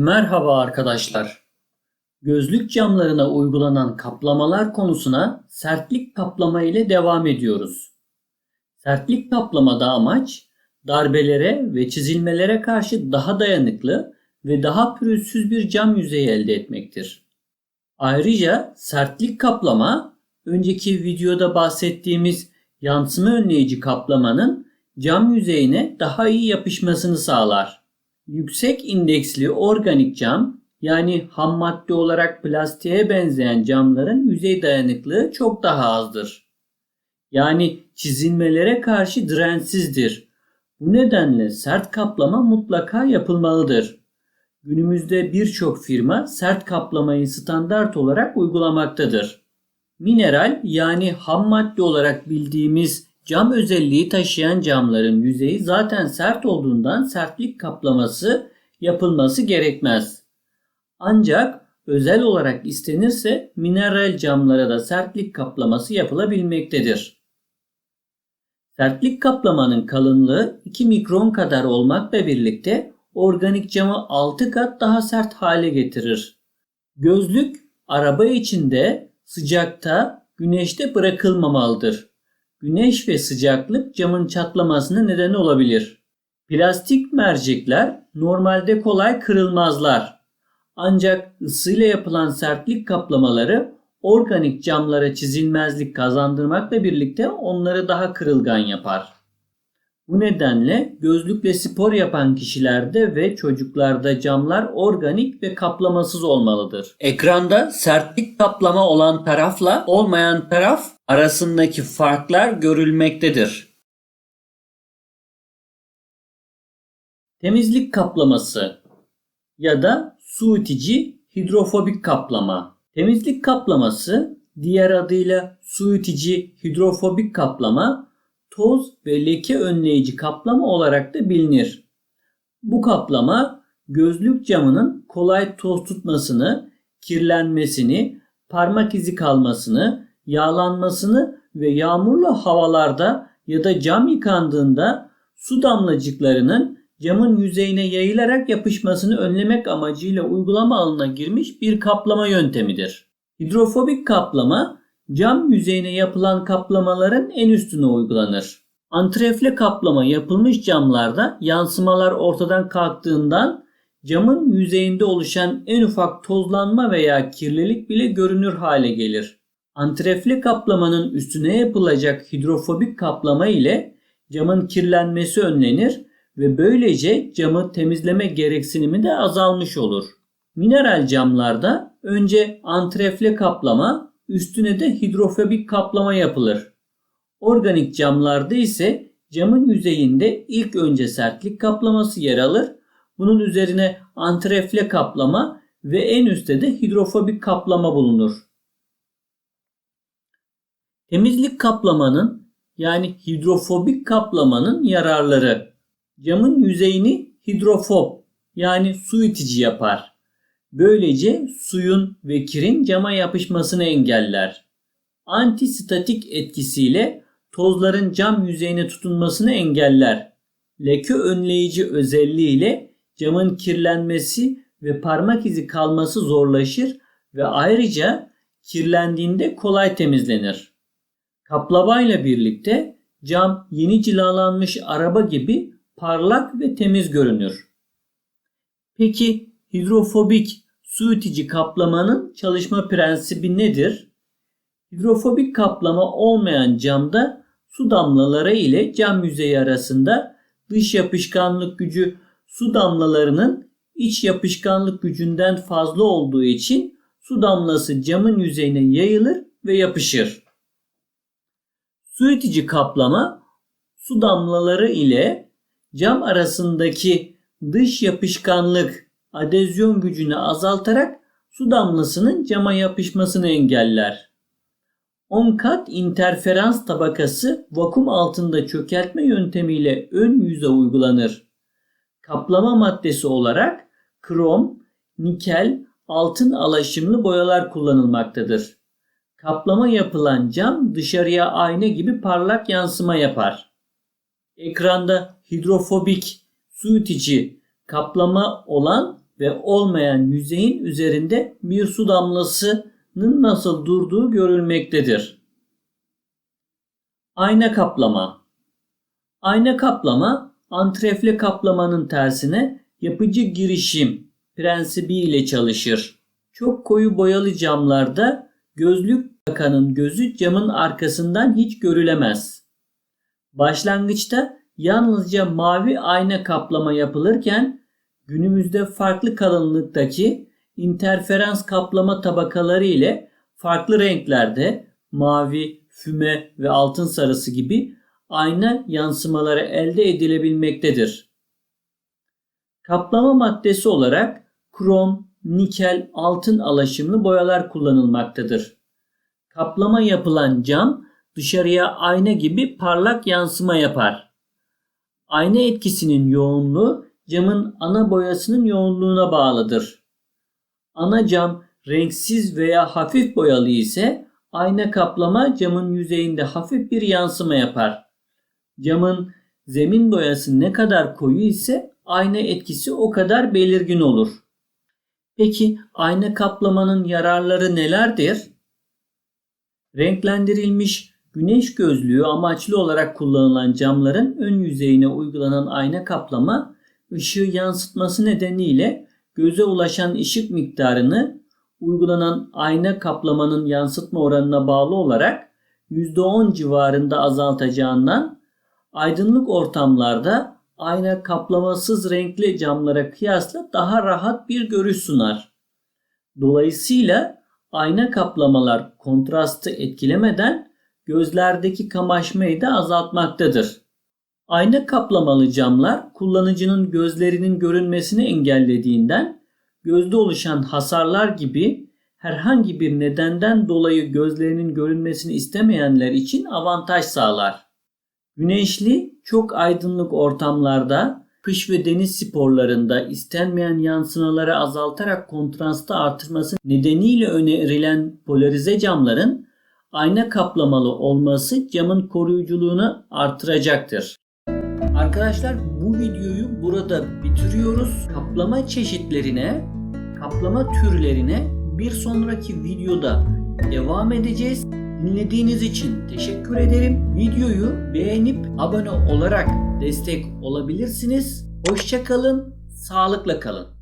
Merhaba arkadaşlar. Gözlük camlarına uygulanan kaplamalar konusuna sertlik kaplama ile devam ediyoruz. Sertlik kaplamada amaç darbelere ve çizilmelere karşı daha dayanıklı ve daha pürüzsüz bir cam yüzeyi elde etmektir. Ayrıca sertlik kaplama önceki videoda bahsettiğimiz yansıma önleyici kaplamanın cam yüzeyine daha iyi yapışmasını sağlar. Yüksek indeksli organik cam yani ham madde olarak plastiğe benzeyen camların yüzey dayanıklığı çok daha azdır. Yani çizilmelere karşı dirensizdir. Bu nedenle sert kaplama mutlaka yapılmalıdır. Günümüzde birçok firma sert kaplamayı standart olarak uygulamaktadır. Mineral yani ham madde olarak bildiğimiz cam özelliği taşıyan camların yüzeyi zaten sert olduğundan sertlik kaplaması yapılması gerekmez. Ancak özel olarak istenirse mineral camlara da sertlik kaplaması yapılabilmektedir. Sertlik kaplamanın kalınlığı 2 mikron kadar olmakla birlikte organik camı 6 kat daha sert hale getirir. Gözlük araba içinde sıcakta, güneşte bırakılmamalıdır. Güneş ve sıcaklık camın çatlamasına neden olabilir. Plastik mercekler normalde kolay kırılmazlar. Ancak ısıyla yapılan sertlik kaplamaları organik camlara çizilmezlik kazandırmakla birlikte onları daha kırılgan yapar. Bu nedenle gözlükle spor yapan kişilerde ve çocuklarda camlar organik ve kaplamasız olmalıdır. Ekranda sertlik kaplama olan tarafla olmayan taraf arasındaki farklar görülmektedir. Temizlik kaplaması ya da su itici hidrofobik kaplama. Temizlik kaplaması diğer adıyla su itici hidrofobik kaplama toz ve leke önleyici kaplama olarak da bilinir. Bu kaplama gözlük camının kolay toz tutmasını, kirlenmesini, parmak izi kalmasını, yağlanmasını ve yağmurlu havalarda ya da cam yıkandığında su damlacıklarının camın yüzeyine yayılarak yapışmasını önlemek amacıyla uygulama alanına girmiş bir kaplama yöntemidir. Hidrofobik kaplama cam yüzeyine yapılan kaplamaların en üstüne uygulanır. Antrefle kaplama yapılmış camlarda yansımalar ortadan kalktığından camın yüzeyinde oluşan en ufak tozlanma veya kirlilik bile görünür hale gelir. Antrefle kaplamanın üstüne yapılacak hidrofobik kaplama ile camın kirlenmesi önlenir ve böylece camı temizleme gereksinimi de azalmış olur. Mineral camlarda önce antrefle kaplama, üstüne de hidrofobik kaplama yapılır. Organik camlarda ise camın yüzeyinde ilk önce sertlik kaplaması yer alır. Bunun üzerine antrefle kaplama ve en üstte de hidrofobik kaplama bulunur. Temizlik kaplamanın yani hidrofobik kaplamanın yararları camın yüzeyini hidrofob yani su itici yapar. Böylece suyun ve kirin cama yapışmasını engeller. Antistatik etkisiyle tozların cam yüzeyine tutunmasını engeller. Leke önleyici özelliğiyle camın kirlenmesi ve parmak izi kalması zorlaşır ve ayrıca kirlendiğinde kolay temizlenir. Kaplamayla birlikte cam yeni cilalanmış araba gibi parlak ve temiz görünür. Peki hidrofobik su itici kaplamanın çalışma prensibi nedir? Hidrofobik kaplama olmayan camda su damlaları ile cam yüzeyi arasında dış yapışkanlık gücü su damlalarının iç yapışkanlık gücünden fazla olduğu için su damlası camın yüzeyine yayılır ve yapışır. Su itici kaplama su damlaları ile cam arasındaki dış yapışkanlık adezyon gücünü azaltarak su damlasının cama yapışmasını engeller. 10 kat interferans tabakası vakum altında çökertme yöntemiyle ön yüze uygulanır. Kaplama maddesi olarak krom, nikel, altın alaşımlı boyalar kullanılmaktadır. Kaplama yapılan cam dışarıya ayna gibi parlak yansıma yapar. Ekranda hidrofobik su itici kaplama olan ve olmayan yüzeyin üzerinde bir su damlasının nasıl durduğu görülmektedir. Ayna kaplama Ayna kaplama antrefle kaplamanın tersine yapıcı girişim prensibi ile çalışır. Çok koyu boyalı camlarda gözlük takanın gözü camın arkasından hiç görülemez. Başlangıçta yalnızca mavi ayna kaplama yapılırken günümüzde farklı kalınlıktaki interferans kaplama tabakaları ile farklı renklerde mavi, füme ve altın sarısı gibi ayna yansımaları elde edilebilmektedir. Kaplama maddesi olarak krom, nikel, altın alaşımlı boyalar kullanılmaktadır. Kaplama yapılan cam dışarıya ayna gibi parlak yansıma yapar. Ayna etkisinin yoğunluğu camın ana boyasının yoğunluğuna bağlıdır. Ana cam renksiz veya hafif boyalı ise ayna kaplama camın yüzeyinde hafif bir yansıma yapar. Camın zemin boyası ne kadar koyu ise ayna etkisi o kadar belirgin olur. Peki ayna kaplamanın yararları nelerdir? Renklendirilmiş güneş gözlüğü amaçlı olarak kullanılan camların ön yüzeyine uygulanan ayna kaplama ışığı yansıtması nedeniyle göze ulaşan ışık miktarını uygulanan ayna kaplamanın yansıtma oranına bağlı olarak %10 civarında azaltacağından aydınlık ortamlarda ayna kaplamasız renkli camlara kıyasla daha rahat bir görüş sunar. Dolayısıyla ayna kaplamalar kontrastı etkilemeden gözlerdeki kamaşmayı da azaltmaktadır. Ayna kaplamalı camlar kullanıcının gözlerinin görünmesini engellediğinden gözde oluşan hasarlar gibi herhangi bir nedenden dolayı gözlerinin görünmesini istemeyenler için avantaj sağlar. Güneşli, çok aydınlık ortamlarda, kış ve deniz sporlarında istenmeyen yansımaları azaltarak kontrastı artırması nedeniyle önerilen polarize camların ayna kaplamalı olması camın koruyuculuğunu artıracaktır. Arkadaşlar bu videoyu burada bitiriyoruz. Kaplama çeşitlerine, kaplama türlerine bir sonraki videoda devam edeceğiz. Dinlediğiniz için teşekkür ederim. Videoyu beğenip abone olarak destek olabilirsiniz. Hoşçakalın, sağlıkla kalın.